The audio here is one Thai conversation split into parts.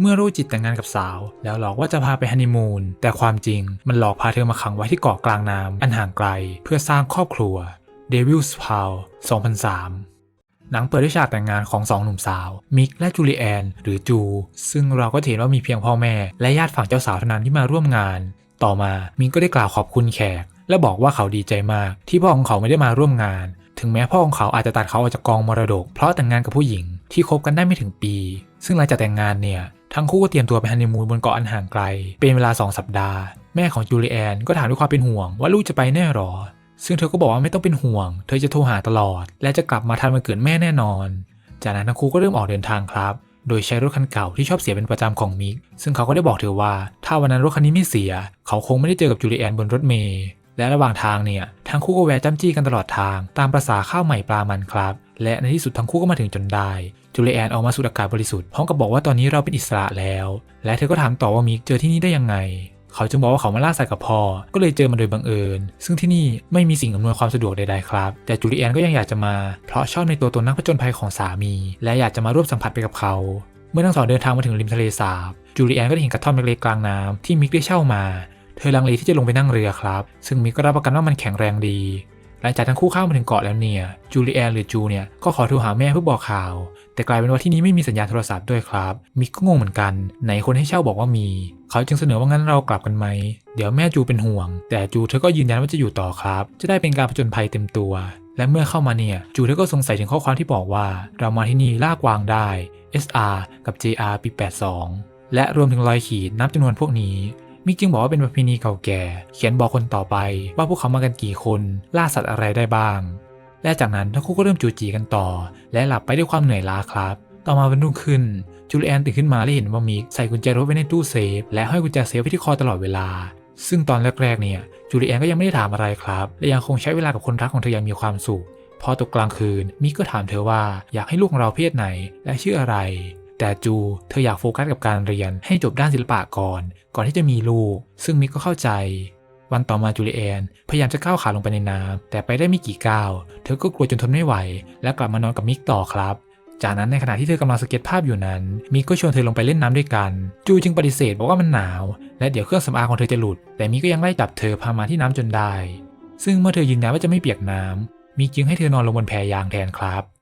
เมื่อรู้จิตแต่งงานกับสาว แล้วหลอกว่าจะพาไปฮันนีมูน แต่ความจริงมันหลอกพาเธอมาขังไว้ที่เกาะกลางน้ำอันห่างไกล เพื่อสร้างครอบครัว Devil's p o w 2003หนังเปิดด้วยฉากแต่งงานของสองหนุ่มสาว มิกและจูเลียนหรือจู ซึ่งเราก็เห็นว่ามีเพียงพ่อแม่ และญาติฝั่งเจ้าสาวเท่านั้นที่มาร่วมงาน ต่อมามิกก็ได้กล่าวขอบคุณแขก และบอกว่าเขาดีใจมาก ที่พ่อของเขาไม่ได้มาร่วมงาน ถึงแม้พ่อของเขาอาจจะตัดเขาออกจากกองมรดก เพราะแต่งงานกับผู้หญิงที่คบกันได้ไม่ถึงปี ซึ่งหลังจากแต่งงานเนี่ย ทั้งคู่ก็เตรียมตัวไปฮันนีมูนบนเกาะอันห่างไกล เป็นเวลา 2 สัปดาห์ แม่ของจูเลียนก็ถามด้วยความเป็นห่วงว่าลูกจะไปแน่หรอ ซึ่งเธอก็บอกว่าไม่ต้องเป็นห่วง เธอจะโทรหาตลอด และจะกลับมาทันวันเกิดแม่แน่นอน จากนั้นทั้งคู่ก็เริ่มออกเดินทางครับ โดยใช้รถคันเก่าที่ชอบเสียเป็นประจำของมิก ซึ่งเขาก็ได้บอกเธอว่า ถ้าวันนั้นรถคันนี้ไม่เสีย เขาคงไม่ได้เจอกับจูเลียนบนรถเมล์ และระหว่างทางเนี่ย ทั้งคู่ก็แวะจ้ำจี้กันตลอดทาง ตามประษาข้าวใหม่ปลามันครับ และในที่สุดทั้งคู่ก็มาถึงจนได้ จูเลียนออกมาสูดอากาศบริสุทธิ์พร้อมกับบอกว่าตอนนี้เราเป็นอิสระแล้ว และเธอก็ถามต่อว่ามิกเจอที่นี่ได้ยังไง เขาจึงบอกว่าเขามาล่าสัตว์กับพ่อ ก็เลยเจอมันโดยบังเอิญ ซึ่งที่นี่ไม่มีสิ่งอำนวยความสะดวกใดๆครับ แต่จูเลียนก็ยังอยากจะมา เพราะชอบในตัวตนนักผจญภัยของสามี และอยากจะมาร่วมสัมผัสไปกับเขา เมื่อทั้งสองเดินทางมาถึงริมทะเลสาบ จูเลียนก็ได้เห็นกระท่อมเล็กๆกลางน้ำที่มิกได้เช่ามา เธอลังเลที่จะลงไปนั่งเรือครับ ซึ่งมิกก็รับประกันว่ามันแข็งแรงดี หลังจากทั้งคู่ข้ามาถึงเกาะแล้วเนี่ยจูเลียนหรือจูเนี่ยก็ขอโทรหาแม่เพื่อบอกข่าว แต่กลายเป็นว่าที่นี้ไม่มีสัญญาณโทรศัพท์ด้วยครับมิกก็งงเหมือนกันไหนคนให้เช่าบอกว่ามี เขาจึงเสนอว่างั้นเรากลับกันไหมเดี๋ยวแม่จูเป็นห่วง แต่จูเธอก็ยืนยันว่าจะอยู่ต่อครับ จะได้เป็นการผจญภัยเต็มตัว และเมื่อเข้ามาเนี่ยจูเธอก็สงสัยถึงข้อความที่บอกว่า เรามาที่นี่ล่ากวางได้ SR กับ JR ปี82และรวมถึงรอยขีดนับจำนวนพวกนี้ มิกจึงบอกว่าเป็นประเพณีเก่าแก่ เขียนบอกคนต่อไป ว่าพวกเขามากันกี่คน ล่าสัตว์อะไรได้บ้าง และจากนั้นทั้งคู่ก็เริ่มจูจีกันต่อ และหลับไปด้วยความเหนื่อยล้าครับ ต่อมาวันรุ่งขึ้นจูเลียนตื่นขึ้นมาและเห็นว่ามิกใส่กุญแจรถไว้ในตู้เซฟ และห้อยกุญแจเซฟไว้ที่คอตลอดเวลา ซึ่งตอนแรกๆเนี่ยจูเลียนก็ยังไม่ได้ถามอะไรครับ และยังคงใช้เวลากับคนรักของเธออย่างมีความสุข พอตกกลางคืนมิกก็ถามเธอว่าอยากให้ลูกของเราเพศไหน และชื่ออะไร แต่จูเธออยากโฟกัสกับการเรียนให้จบด้านศิลปะก่อน ก่อนที่จะมีลูก ซึ่งมิกก็เข้าใจ วันต่อมาจูเลียนพยายามจะก้าวขาลงไปในน้ำแต่ไปได้ไม่กี่ก้าว เธอก็กลัวจนทนไม่ไหว และกลับมานอนกับมิกต่อครับจากนั้นในขณะที่เธอกำลังสเก็ตภาพอยู่นั้น มิกก็ชวนเธอลงไปเล่นน้ำด้วยกัน จูจึงปฏิเสธบอกว่ามันหนาว และเดี๋ยวเครื่องสำอางของเธอจะหลุด แต่มิกก็ยังไล่จับเธอพามาที่น้ำจนได้ ซึ่งเมื่อเธอยืนยันว่าจะไม่เปียกน้ำมิกจึงให้เธอนอนลงบนแพยางแทนครับ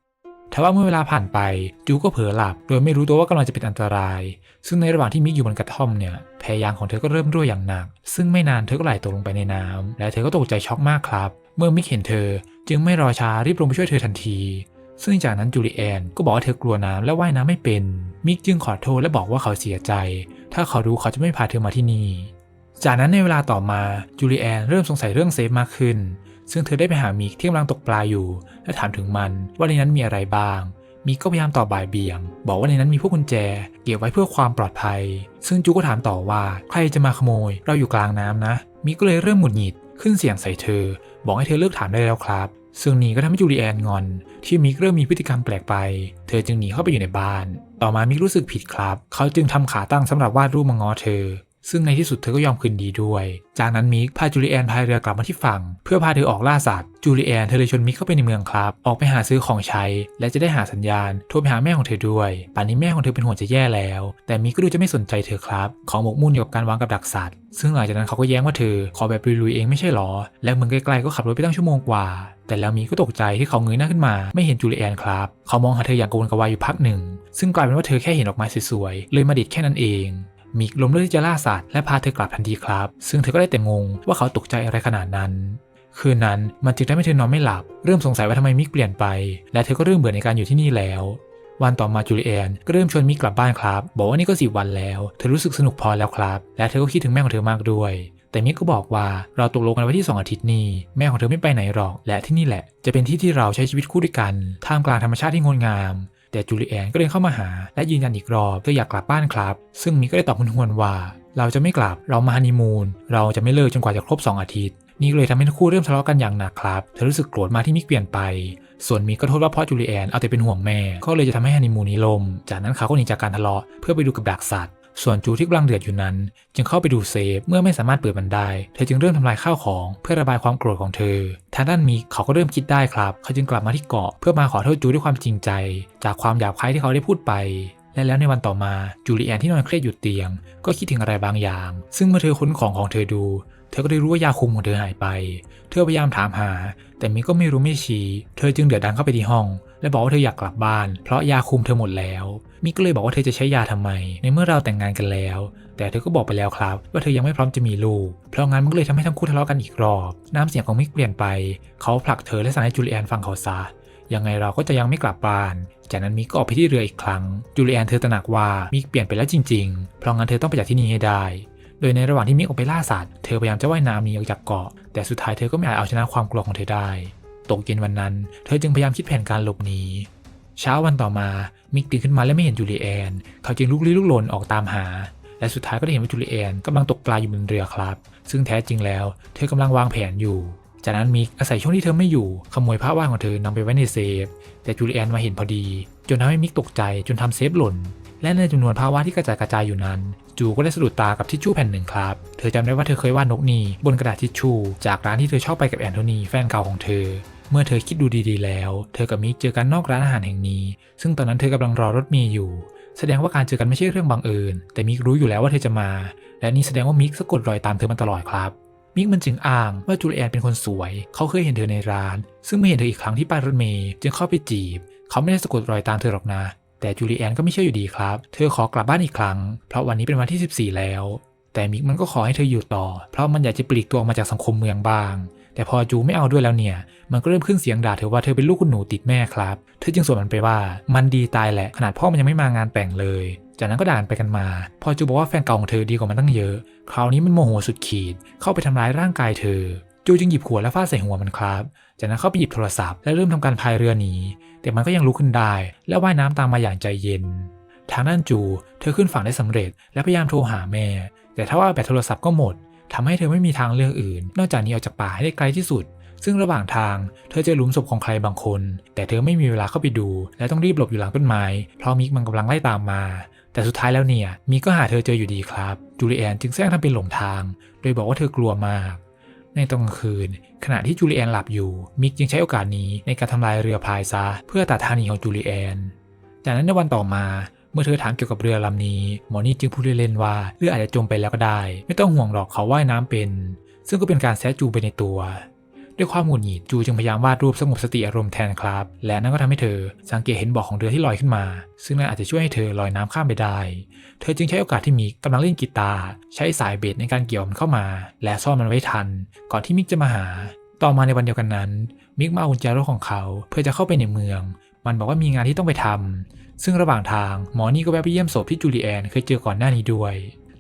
ทว่าเมื่อเวลาผ่านไปจูก็เผลอหลับ โดยไม่รู้ตัวว่ากำลังจะเป็นอันตราย ซึ่งในระหว่างที่มิกอยู่บนกระท่อมเนี่ยแพยางของเธอก็เริ่มรั่วอย่างหนัก ซึ่งไม่นานเธอก็ไหลตกลงไปในน้ำและเธอก็ตกใจช็อกมากครับ เมื่อมิกเห็นเธอ จึงไม่รอช้ารีบลงไปช่วยเธอทันที ซึ่งจากนั้นจูเลียนก็บอกว่าเธอกลัวน้ำและว่ายน้ำไม่เป็น มิกจึงขอโทษและบอกว่าเขาเสียใจ ถ้าเขารู้เขาจะไม่พาเธอมาที่นี่ จากนั้นในเวลาต่อมาจูเลียนเริ่มสงสัยเรื่องเซฟมากขึ้น ซึ่งเธอได้ไปหามิกที่กำลังตกปลาอยู่ และถามถึงมันว่าในนั้นมีอะไรบ้าง มิกก็พยายามตอบบ่ายเบี่ยง บอกว่าในนั้นมีพวกกุญแจ เก็บไว้เพื่อความปลอดภัย ซึ่งจูก็ถามต่อว่าใครจะมาขโมย เราอยู่กลางน้ำนะ มิกก็เลยเริ่มหงุดหงิดขึ้นเสียงใส่เธอ บอกให้เธอเลิกถามได้แล้วครับ ซึ่งนี่ก็ทำให้จูเลียนงอน ที่มิกเริ่มมีพฤติกรรมแปลกไป เธอจึงหนีเข้าไปอยู่ในบ้าน ต่อมามิกรู้สึกผิดครับ เขาจึงทำขาตั้งสำหรับวาดรูปมาง้อเธอ ซึ่งในที่สุดเธอก็ยอมคืนดีด้วย จากนั้นมิกพาจูเลียนพายเรือกลับมาที่ฝั่ง เพื่อพาเธอออกล่าสัตว์ จูเลียนเธอเลยชวนมิกเข้าไปในเมืองครับ ออกไปหาซื้อของใช้ และจะได้หาสัญญาณโทรไปหาแม่ของเธอด้วย ป่านนี้แม่ของเธอเป็นห่วงจะแย่แล้ว แต่มิกก็ดูจะไม่สนใจเธอครับ ของหมกมุ่นอยู่กับการวางกับดักสัตว์ ซึ่งหลังจากนั้นเขาก็แย้งว่าเธอขอแบบลุยๆเองไม่ใช่หรอ แล้วเมืองไกลๆก็ขับรถไปตั้งชั่วโมงกว่าแต่แล้วมีก็ตกใจที่เขาเงยหน้าขึ้นมา ไม่เห็นจูเลียนครับ เขามองหาเธออย่างกระวนกระวายอยู่พักหนึ่ง ซึ่งกลายเป็นว่าเธอแค่เห็นดอกไม้สวยๆ เลยมาดิดแค่นั้นเอง มิกล้มเลือกที่จะล่าสัตว์และพาเธอกลับทันทีครับ ซึ่งเธอก็ได้แต่งงว่าเขาตกใจอะไรขนาดนั้น คืนนั้นมันจึงทำให้เธอนอนไม่หลับ เริ่มสงสัยว่าทำไมมิกเปลี่ยนไป และเธอก็เริ่มเบื่อในการอยู่ที่นี่แล้ว วันต่อมาจูเลียนก็เริ่มชวนมิกกลับบ้านครับ บอกว่านี่ก็สิวันแล้ว เธอรู้สึกสนุกพอแล้วครับ และเธอก็คิดถึงแม่ของเธอมากด้วยแต่มิกก็บอกว่าเราตกลงกันไว้ที่ 2 อาทิตย์นี้ แม่ของเธอไม่ไปไหนหรอก และที่นี่แหละ จะเป็นที่ที่เราใช้ชีวิตคู่ด้วยกัน ท่ามกลางธรรมชาติที่งดงาม แต่จูเลียนก็เดินเข้ามาหา และยืนยันอีกรอบเธออยากกลับบ้านครับ ซึ่งมิกก็ได้ตอบคุณฮวนว่า เราจะไม่กลับเรามาฮันนีมูนเราจะไม่เลิกจนกว่าจะครบ 2 อาทิตย์ นี่เลยทำให้ทั้งคู่เริ่มทะเลาะกันอย่างหนักครับเธอรู้สึกโกรธมากที่มิกเปลี่ยนไป ส่วนมิกก็โทษว่าเพราะจูเลียนเอาแต่เป็นห่วงแม่ก็เลยจะทำให้ฮันนีมูนนี้ลมจากนั้นเขาก็หนีจากการทะเลาะเพื่อไปดูกับดักสัตว์ ส่วนจูที่กำลังเดือดอยู่นั้น จึงเข้าไปดูเซฟเมื่อไม่สามารถเปิดมันได้ เธอจึงเริ่มทำลายข้าวของเพื่อระบายความโกรธของเธอทางด้านมิกเขาก็เริ่มคิดได้ครับเขาจึงกลับมาที่เกาะเพื่อมาขอโทษจูด้วยความจริงใจ จากความหยาบคายที่เขาได้พูดไปและแล้วในวันต่อมาจูเลียนที่นอนเครียดอยู่เตียง ก็คิดถึงอะไรบางอย่าง ซึ่งเมื่อเธอค้นของของเธอดู เธอก็ได้รู้ว่ายาคุมของเธอหายไป เธอพยายามถามหา แต่มิก็ไม่รู้ไม่ชี้ เธอจึงเดือดดันเข้าไปที่ห้อง และบอกว่าเธออยากกลับบ้าน เพราะยาคุมเธอหมดแล้ว มิกก็เลยบอกว่าเธอจะใช้ยาทำไม ในเมื่อเราแต่งงานกันแล้ว แต่เธอก็บอกไปแล้วครับ ว่าเธอยังไม่พร้อมจะมีลูก เพราะงั้นมันก็เลยทำให้ทั้งคู่ทะเลาะกันอีกรอบ น้ำเสียงของมิกเปลี่ยนไป เขาผลักเธอและสั่งให้จูเลียนฟังเขาซะยังไงเราก็จะยังไม่กลับบ้าน จากนั้นมิกก็ออกไปที่เรืออีกครั้ง จูเลียนเธอตระหนักว่ามิกเปลี่ยนไปแล้วจริงๆ เพราะงั้นเธอต้องไปจากที่นี่ให้ได้ โดยในระหว่างที่มิกออกไปล่าสัตว์ เธอพยายามจะว่ายน้ำหนีออกจากเกาะ แต่สุดท้ายเธอก็ไม่อาจเอาชนะความกลัวของเธอได้ ตกเย็นวันนั้น เธอจึงพยายามคิดแผนการหลบหนี เช้าวันต่อมา มิกตื่นขึ้นมาและไม่เห็นจูเลียน เขาจึงลุกลี้ลุกลนออกตามหา และสุดท้ายก็ได้เห็นว่าจูเลียนกำลังตกปลาอยู่บนเรือครับ ซึ่งแท้จริงแล้ว เธอกำลังวางแผนอยู่ จากนั้นมิกอาศัยช่วงที่เธอไม่อยู่ ขโมยผ้าว่านของเธอนำไปไว้ในเซฟ แต่จูเลียนมาเห็นพอดี จนทำให้มิกตกใจจนทำเซฟหล่น และในจำนวนผ้าว่านที่กระจายกระจายอยู่นั้นจูก็ได้สะดุดตากับทิชชู่แผ่นหนึ่งครับ เธอจำได้ว่าเธอเคยวาดนกนีบนกระดาษทิชชู่จากร้านที่เธอชอบไปกับแอนโทนีแฟนเก่าของเธอ เมื่อเธอคิดดูดีๆแล้ว เธอกับมิกเจอกันนอกร้านอาหารแห่งนี้ ซึ่งตอนนั้นเธอกำลังรอรถเมย์อยู่ แสดงว่าการเจอกันไม่ใช่เรื่องบังเอิญ แต่มิกรู้อยู่แล้วว่าเธอจะมา และนี่แสดงว่ามิกสะกดรอยตามเธอมาตลอดครับ มิกมันจึงอ้างว่าจูเลียนเป็นคนสวย เขาเคยเห็นเธอในร้าน ซึ่งไม่เห็นเธออีกครั้งที่ป้ายรถเมย์จึงเข้าไปจีบ เขาไม่ได้สะกดรอยตามเธอหรอกนะ แต่จูเลียนก็ไม่เชื่ออยู่ดีครับ เธอขอกลับบ้านอีกครั้ง เพราะวันนี้เป็นวันที่ 14 แล้ว แต่มิกมันก็ขอให้เธออยู่ต่อ เพราะมันอยากจะปลีกตัวออกมาจากสังคมเมืองบ้าง แต่พอจูไม่เอาด้วยแล้วเนี่ย มันก็เริ่มขึ้นเสียงด่าเธอว่าเธอเป็นลูกคุณหนูติดแม่ครับ เธอจึงสวนมันไปว่า มันดีตายแหละ ขนาดพ่อมันยังไม่มางานแต่งเลย จากนั้นก็ด่ากันไปกันมา พอจูบอกว่าแฟนเก่าของเธอดีกว่ามันตั้งเยอะ คราวนี้มันโมโหสุดขีด เข้าไปทำร้ายร่างกายเธอ จูจึงหยิบขวดและฟาดใส่หัวมันครับ จากนั้นเข้าไปหยิบโทรศัพท์และเริ่มทำการพายเรือหนี แต่มันก็ยังลุกขึ้นได้ และว่ายน้ำตามมาอย่างใจเย็น ทางด้านจู เธอขึ้นฝั่งได้สำเร็จ และพยายามโทรหาแม่ แต่ถ้าว่าแบตโทรศัพท์ก็หมด ทำให้เธอไม่มีทางเลือกอื่น นอกจากนี้ออกจากป่าให้ได้ไกลที่สุด ซึ่งระหว่างทางเธอเจอหลุมศพของใครบางคน แต่เธอไม่มีเวลาเข้าไปดู และต้องรีบหลบอยู่หลังต้นไม้ เพราะมิกมันกำลังไล่ตามมา แต่สุดท้ายแล้วเนี่ยมิกก็หาเธอเจออยู่ดีครับจูเลียนจึงแซงทำเป็นหลงทาง โดยบอกว่าเธอกลัวมากในตอนกลางคืน ขณะที่จูเลียนหลับอยู่ มิกจึงใช้โอกาสนี้ในการทำลายเรือพายซะ เพื่อตัดทางหนีของจูเลียน จากนั้นในวันต่อมา เมื่อเธอถามเกี่ยวกับเรือลำนี้ หมอนี่จึงพูดเล่นๆว่าเรืออาจจะจมไปแล้วก็ได้ ไม่ต้องห่วงหรอกเขาว่ายน้ำเป็น ซึ่งก็เป็นการแซจูไปในตัว ด้วยความหงุดหงิดจูจึงพยายามวาดรูปสงบสติอารมณ์แทนครับ และนั่นก็ทำให้เธอสังเกตเห็นบอกของเรือที่ลอยขึ้นมา ซึ่งนั่นอาจจะช่วยให้เธอลอยน้ำข้ามไปได้ เธอจึงใช้โอกาสที่มิกกำลังเล่นกีตาร์ใช้สายเบสในการเกี่ยวมันเข้ามา และซ่อนมันไว้ทัน ก่อนที่มิกจะมาหา ต่อมาในวันเดียวกันนั้นมิกมาเอากุญแจรถของเขาเพื่อจะเข้าไปในเมือง มันบอกว่ามีงานที่ต้องไปทำซึ่งระหว่างทางหมอนี่ก็แวะไปเยี่ยมศพที่จูเลียนเคยเจอก่อนหน้านี้ด้วย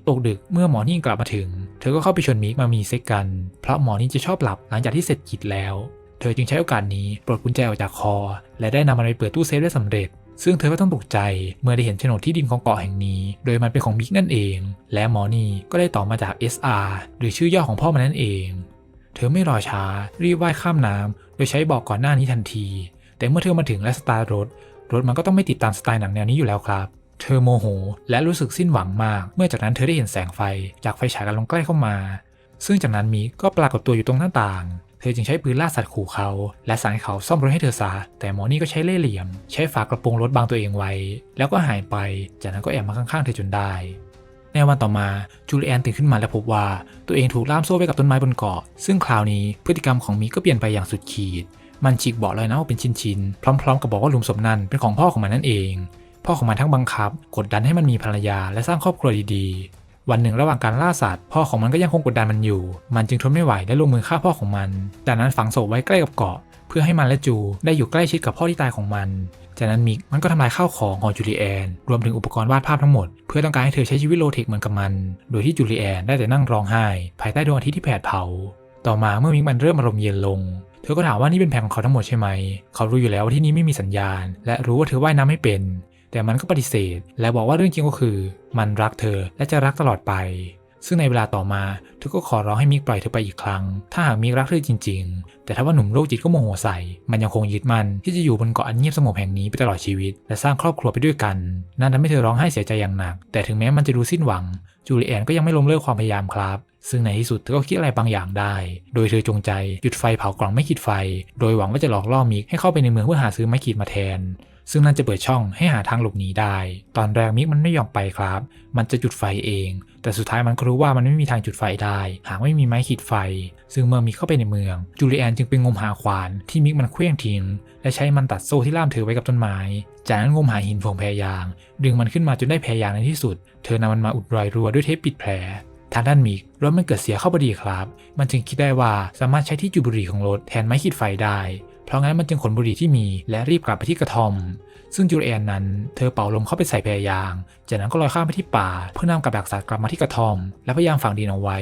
ตกดึกเมื่อหมอนี่กลับมาถึง เธอก็เข้าไปชวนมิกมามีเซ็กกัน เพราะหมอนี่จะชอบหลับหลังจากที่เสร็จกิจแล้ว เธอจึงใช้โอกาสนี้ปลดกุญแจออกจากคอ และได้นำมันไปเปิดตู้เซฟได้สำเร็จ ซึ่งเธอก็ต้องตกใจเมื่อได้เห็นโฉนดที่ดินของเกาะแห่งนี้ โดยมันเป็นของมิกนั่นเอง และหมอนี่ก็ได้ต่อมาจาก SR หรือชื่อย่อของพ่อมันนั่นเอง เธอไม่รอช้ารีบว่ายข้ามน้ำโดยใช้บอกก่อนหน้านี้ทันที แต่เมื่อเธอมาถึงและสตาร์รถ รถมันก็ต้องไม่ติดตามสไตล์หนังแนวนี้อยู่แล้วครับ เธอโมโห และรู้สึกสิ้นหวังมาก เมื่อจากนั้นเธอได้เห็นแสงไฟ จากไฟฉายกำลังใกล้เข้ามา ซึ่งจากนั้นมิกก็ปรากฏตัวอยู่ตรงหน้าต่าง เธอจึงใช้ปืนล่าสัตว์ขู่เขา และสั่งให้เขาซ่อมรถให้เธอซะแต่หมอนี่ก็ใช้เล่ห์เหลี่ยม ใช้ฝากระโปรงรถบังตัวเองไว้ แล้วก็หายไป จากนั้นก็แอบมาข้างๆเธอจนได้ในวันต่อมาจูเลียนตื่นขึ้นมาและพบว่าตัวเองถูกล่ามโซ่ไว้กับต้นไม้บนเกาะ ซึ่งคราวนี้พฤติกรรมของมิกก็เปลี่ยนไปอย่างสุดขีด มันฉีกเบาะลอยน้ำออกเป็นชิ้นๆ พร้อม ๆ กับบอกว่าลุมศพนั้นเป็นของพ่อของมันนั่นเอง พ่อของมันทั้งบังคับ กดดันให้มันมีภรรยาและสร้างครอบครัวดีๆ วันหนึ่งระหว่างการล่าสัตว์ พ่อของมันก็ยังคงกดดันมันอยู่ มันจึงทนไม่ไหวและลงมือฆ่าพ่อของมัน จากนั้นฝังศพไว้ใกล้กับเกาะ เพื่อให้มันและจูได้อยู่ใกล้ชิดกับพ่อที่ตายของมัน จากนั้นมิกมันก็ทำลายข้าวของของจูเลียนรวมถึงอุปกรณ์วาดภาพทั้งหมด เพื่อต้องการให้เธอใช้ชีวิตโลเทคเหมือนกับมัน โดยที่จูเลียนได้แต่นั่งร้องไห้ ภายใต้ดวงอาทิตย์ที่แผดเผา ต่อมาเมื่อมิกมันเริ่มอารมณ์เย็นลง เธอก็ถามว่านี่เป็นแผนของเขาทั้งหมดใช่ไหม เขารู้อยู่แล้วว่าที่นี่ไม่มีสัญญาณ และรู้ว่าเธอว่ายน้ำไม่เป็น แต่มันก็ปฏิเสธ และบอกว่าเรื่องจริงก็คือ มันรักเธอและจะรักตลอดไป ซึ่งในเวลาต่อมาเธอก็ขอร้องให้มิกปล่อยเธอไปอีกครั้ง ถ้าหากมิกรักเธอจริง ๆ แต่ถ้าว่าหนุ่มโรคจิตก็โมโหใส่ มันยังคงยึดมั่นที่จะอยู่บนเกาะอันเงียบสงบแห่งนี้ไปตลอดชีวิต และสร้างครอบครัวไปด้วยกัน นั่นทำให้เธอร้องไห้เสียใจอย่างหนัก แต่ถึงแม้มันจะดูสิ้นหวังจูเลียนก็ยังไม่ล้มเลิกความพยายามครับ ซึ่งในที่สุดเธอก็คิดอะไรบางอย่างได้ โดยเธอจงใจหยุดไฟเผากล่องไม่ขีดไฟ โดยหวังว่าจะหลอกล่อมิกให้เข้าไปในเมืองเพื่อหาซื้อไม้ขีดมาแทน ซึ่งนั่นจะเปิดช่องให้หาทางหลบหนีได้ ตอนแรกมิกมันไม่ยอมไปครับ มันจะจุดไฟเอง แต่สุดท้ายมันก็รู้ว่ามันไม่มีทางจุดไฟได้ หากไม่มีไม้ขีดไฟ ซึ่งเมื่อมิกเข้าไปในเมือง จูเลียนจึงไปงมหาขวานที่มิกมันเคลื่องทิ้ง และใช้มันตัดโซ่ที่ล่ามเธอไว้กับต้นไม้ จากนั้นงมหาหินผงแพรยาง ดึงมันขึ้นมาจนได้แพรยางในที่สุด เธอนำมันมาอุดรอยรัวด้วยเทปปิดแผล ทางด้านมิกรถมันเกิดเสียเข้าพอดีครับ มันจึงคิดได้ว่าสามารถใช้ที่จุดบุหรี่ของรถแทนไม้ขีดไฟได้ เพราะงั้นมันจึงขนบุหรี่ที่มีและรีบกลับไปที่กระท่อม ซึ่งจูเลียนนั้นเธอเป่าลมเข้าไปใส่แพรยาง จากนั้นก็ลอยข้ามไปที่ป่า เพื่อนำกับดักสัตว์กลับมาที่กระท่อม และพยายามฝังดินเอาไว้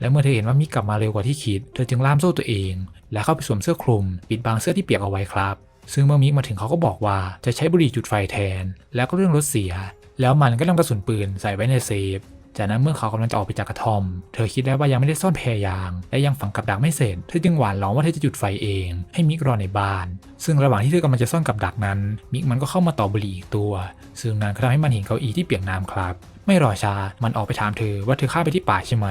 และเมื่อเธอเห็นว่ามิกกลับมาเร็วกว่าที่คิด เธอจึงล่ามโซ่ตัวเอง และเข้าไปสวมเสื้อคลุม ปิดบังเสื้อที่เปียกเอาไว้ครับ ซึ่งเมื่อมิกมาถึงเขาก็บอกว่าจะใช้บุหรี่จุดไฟแทน แล้วก็เรื่องรถเสีย แล้วมันก็นำกระสุนปืนใส่ไว้ในเซฟ จากนั้นเมื่อเขากำลังจะออกไปจากกระท่อม เธอคิดได้ว่ายังไม่ได้ซ่อนแพรยาง และยังฝังกับดักไม่เสร็จ เธอจึงหวานล้อมว่าเธอจะจุดไฟเอง ให้มิกรอในบ้าน ซึ่งระหว่างที่เธอกำลังจะซ่อนกับดักนั้น มิกมันก็เข้ามาต่อบุหรี่อีกตัว ซึ่งนั้นก็ทำให้มันเห็นเก้าอี้ที่เปียกน้ำครับ ไม่รอช้ามันออกไปถามเธอว่าเธอข้าไปที่ป่าใช่ไหม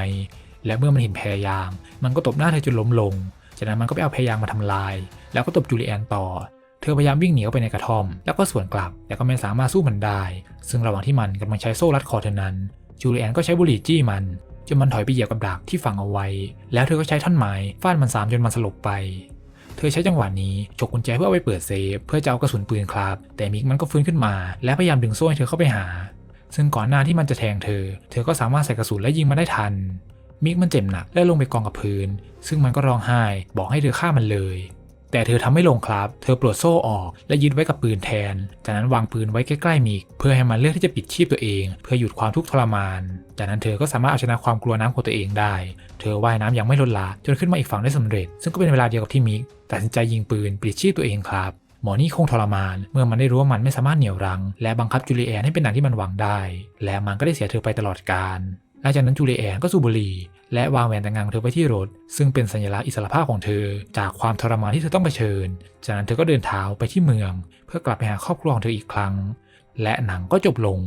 และเมื่อมันเห็นแพรยาง มันก็ตบหน้าเธอจนล้มลง จากนั้นมันก็ไปเอาแพรยางมาทำลาย แล้วก็ตบจูเลียนต่อเธอพยายามวิ่งหนีเข้าไปในกระท่อม แล้วก็สวนกลับ แต่ก็ไม่สามารถสู้มันได้ ซึ่งระหว่างที่มันกำลังใช้โซ่รัดคอเธอนั้น จูเลียนก็ใช้บุหรี่จี้มันจนมันถอยไปเหยียบกับดักที่ฝังเอาไว้ แล้วเธอก็ใช้ท่อนไม้ฟาดมันสามจนมันสลบไป เธอใช้จังหวะนี้ฉกกุญแจเพื่อเอาไปเปิดเซฟเพื่อจะเอากระสุนปืนครับ แต่มิกมันก็ฟื้นขึ้นมา และพยายามดึงโซ่ให้เธอเข้าไปหา ซึ่งก่อนหน้าที่มันจะแทงเธอ เธอก็สามารถใส่กระสุนและยิงมันได้ทันมิกมันเจ็บหนักและลงไปกองกับพื้น ซึ่งมันก็ร้องไห้บอกให้เธอฆ่ามันเลย แต่เธอทำไม่ลงครับ เธอปลดโซ่ออกและยึดไว้กับปืนแทน จากนั้นวางปืนไว้ใกล้ๆมิก เพื่อให้มันเลือกที่จะปิดชีพตัวเอง เพื่อหยุดความทุกข์ทรมาน จากนั้นเธอก็สามารถเอาชนะความกลัวน้ำของตัวเองได้ เธอว่ายน้ำอย่างไม่ลดละจนขึ้นมาอีกฝั่งได้สำเร็จ ซึ่งก็เป็นเวลาเดียวกับที่มิกตัดสินใจยิงปืนปิดชีพตัวเองครับ หมอนี่คงทรมาน เมื่อมันได้รู้ว่ามันไม่สามารถเหนี่ยวรั้งและบังคับจูเลียนให้เป็นดังที่มันหวังได้ และมันก็ได้เสียเธอไปตลอดกาลหลังจากนั้นจูเลียนก็สูบบุหรี่ และวางแหวนแต่งงานของเธอไว้ที่รถ ซึ่งเป็นสัญลักษณ์อิสรภาพของเธอ จากความทรมานที่เธอต้องเผชิญ จากนั้นเธอก็เดินเท้าไปที่เมือง เพื่อกลับไปหาครอบครัวของเธออีกครั้ง และหนังก็จบลง